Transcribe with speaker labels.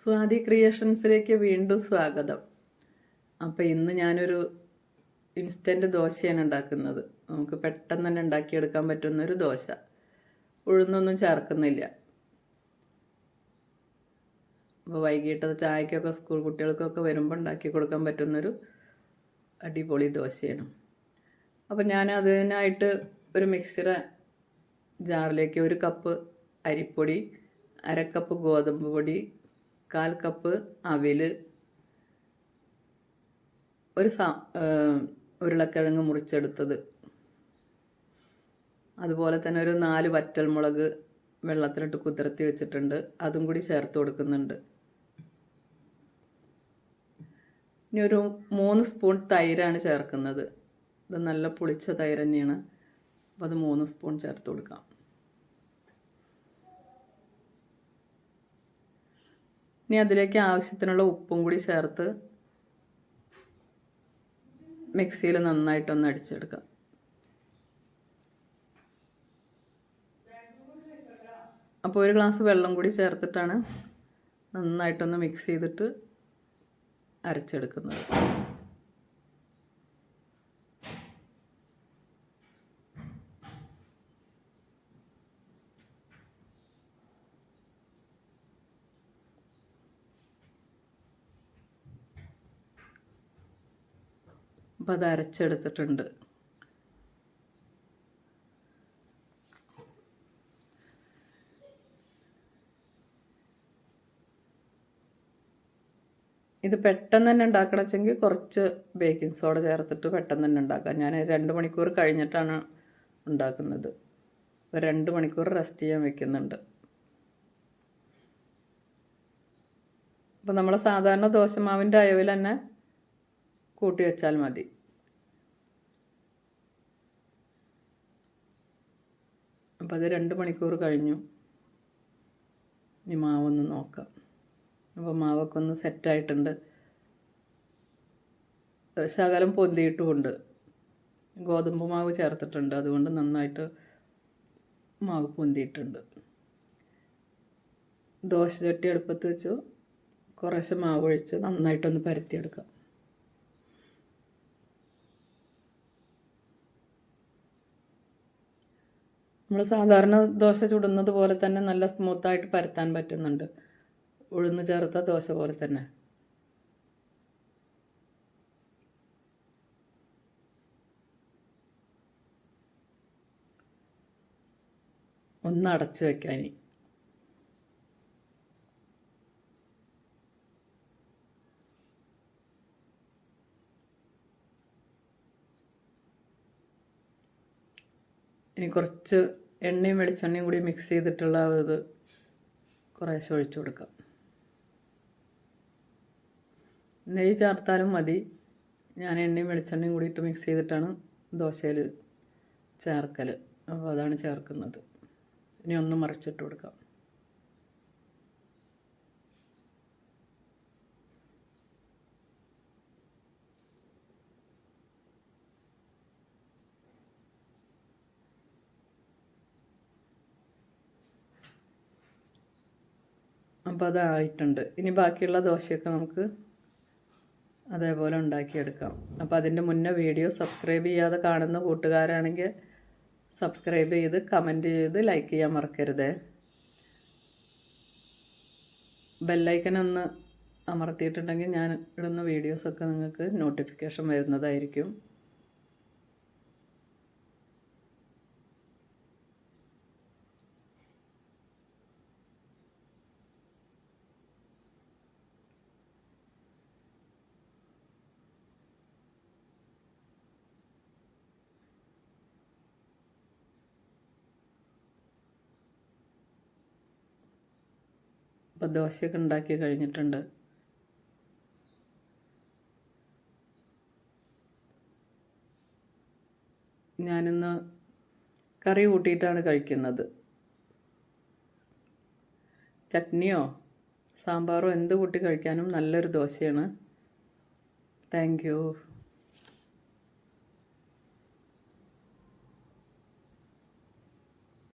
Speaker 1: സ്വാതി ക്രിയേഷൻസിലേക്ക് വീണ്ടും സ്വാഗതം. അപ്പോൾ ഇന്ന് ഞാനൊരു ഇൻസ്റ്റന്റ് ദോശയാണ് ഉണ്ടാക്കുന്നത്. നമുക്ക് പെട്ടെന്ന് തന്നെ ഉണ്ടാക്കിയെടുക്കാൻ പറ്റുന്ന ഒരു ദോശ. ഉഴുന്നൊന്നും ചേർക്കുന്നില്ല. അപ്പോൾ വൈകിട്ട് ചായക്കൊക്കെ സ്കൂൾ കുട്ടികൾക്കൊക്കെ വരുമ്പോൾ ഉണ്ടാക്കി കൊടുക്കാൻ പറ്റുന്നൊരു അടിപൊളി ദോശയാണ്. അപ്പോൾ ഞാൻ അതിനായിട്ട് ഒരു മിക്സിയുടെ ജാറിലേക്ക് ഒരു കപ്പ് അരിപ്പൊടി അര കപ്പ് ഗോതമ്പ് പൊടി കാൽ കപ്പ് അവിൽ ഒരു സാ ഉരുളക്കിഴങ്ങ് മുറിച്ചെടുത്തത്. അതുപോലെ തന്നെ ഒരു നാല് വറ്റൽമുളക് വെള്ളത്തിലിട്ട് കുതിർത്തി വെച്ചിട്ടുണ്ട്. അതും കൂടി ചേർത്ത് കൊടുക്കുന്നുണ്ട്. ഇനി ഒരു മൂന്ന് സ്പൂൺ തൈരാണ് ചേർക്കുന്നത്. ഇത് നല്ല പുളിച്ച തൈര് തന്നെയാണ്. അപ്പോൾ അത് മൂന്ന് സ്പൂൺ ചേർത്ത് കൊടുക്കാം. ഇനി അതിലേക്ക് ആവശ്യത്തിനുള്ള ഉപ്പും കൂടി ചേർത്ത് മിക്സിയിൽ നന്നായിട്ടൊന്ന് അടിച്ചെടുക്കാം. അപ്പോൾ ഒരു ഗ്ലാസ് വെള്ളം കൂടി ചേർത്തിട്ടാണ് നന്നായിട്ടൊന്ന് മിക്സ് ചെയ്തിട്ട് അരച്ചെടുക്കുന്നത്. അപ്പം അത് അരച്ചെടുത്തിട്ടുണ്ട്. ഇത് പെട്ടെന്ന് തന്നെ ഉണ്ടാക്കണം വെച്ചെങ്കിൽ കുറച്ച് ബേക്കിംഗ് സോഡ ചേർത്തിട്ട് പെട്ടെന്ന് തന്നെ ഉണ്ടാക്കാം. ഞാൻ രണ്ട് മണിക്കൂർ കഴിഞ്ഞിട്ടാണ് ഉണ്ടാക്കുന്നത്. ഒരു രണ്ട് മണിക്കൂർ റെസ്റ്റ് ചെയ്യാൻ വെക്കുന്നുണ്ട്. അപ്പോൾ നമ്മൾ സാധാരണ ദോശമാവിന്റെ അയവിൽ തന്നെ കൂട്ടി വെച്ചാൽ മതി. അപ്പം അത് രണ്ട് മണിക്കൂർ കഴിഞ്ഞു. ഇനി മാവൊന്ന് നോക്കാം. അപ്പോൾ മാവൊക്കെ ഒന്ന് സെറ്റായിട്ടുണ്ട്. ശകലം പൊന്തിയിട്ടുമുണ്ട്. ഗോതമ്പ് മാവ് ചേർത്തിട്ടുണ്ട്. അതുകൊണ്ട് നന്നായിട്ട് മാവ് പൊന്തിയിട്ടുണ്ട്. ദോശ ചട്ടി അടുപ്പത്ത് വെച്ചു. കുറേശ്ശെ മാവ് ഒഴിച്ച് നന്നായിട്ടൊന്ന് പരത്തിയെടുക്കാം. നമ്മൾ സാധാരണ ദോശ ചുടുന്നത് പോലെ തന്നെ നല്ല സ്മൂത്തായിട്ട് പരത്താൻ പറ്റുന്നുണ്ട്. ഉഴുന്ന് ചേർത്ത ദോശ പോലെ തന്നെ. ഒന്ന് അടച്ചു വെക്കാൻ ഇനി കുറച്ച് എണ്ണയും വെളിച്ചെണ്ണയും കൂടി മിക്സ് ചെയ്തിട്ടുള്ള ഇത് കുറേശ്ശെ ഒഴിച്ചു കൊടുക്കാം. നെയ്യ് ചേർത്താലും മതി. ഞാൻ എണ്ണയും വെളിച്ചെണ്ണയും കൂടിയിട്ട് മിക്സ് ചെയ്തിട്ടാണ് ദോശയിൽ ചേർക്കൽ അപ്പോൾ അതാണ് ചേർക്കുന്നത്. ഇനി ഒന്ന് മറിച്ചിട്ട് കൊടുക്കാം. അപ്പോൾ അതായിട്ടുണ്ട് ഇനി ബാക്കിയുള്ള ദോശയൊക്കെ നമുക്ക് അതേപോലെ ഉണ്ടാക്കിയെടുക്കാം. അപ്പോൾ അതിന്റെ മുന്നേ വീഡിയോ സബ്സ്ക്രൈബ് ചെയ്യാതെ കാണുന്ന കൂട്ടുകാരാണെങ്കിൽ സബ്സ്ക്രൈബ് ചെയ്ത് കമന്റ് ചെയ്ത് ലൈക്ക് ചെയ്യാൻ മറക്കരുത്. ബെല്ലൈക്കൻ ഒന്ന് അമർത്തിയിട്ടുണ്ടെങ്കിൽ ഞാൻ ഇടുന്ന വീഡിയോസൊക്കെ നിങ്ങൾക്ക് നോട്ടിഫിക്കേഷൻ വരുന്നതായിരിക്കും. അപ്പോൾ ദോശയൊക്കെ ഉണ്ടാക്കി കഴിഞ്ഞിട്ടുണ്ട്. ഞാനിന്ന് കറി കൂട്ടിയിട്ടാണ് കഴിക്കുന്നത്. ചട്നിയോ സാമ്പാറോ എന്ത് കൂട്ടി കഴിക്കാനും നല്ലൊരു ദോശയാണ്. താങ്ക്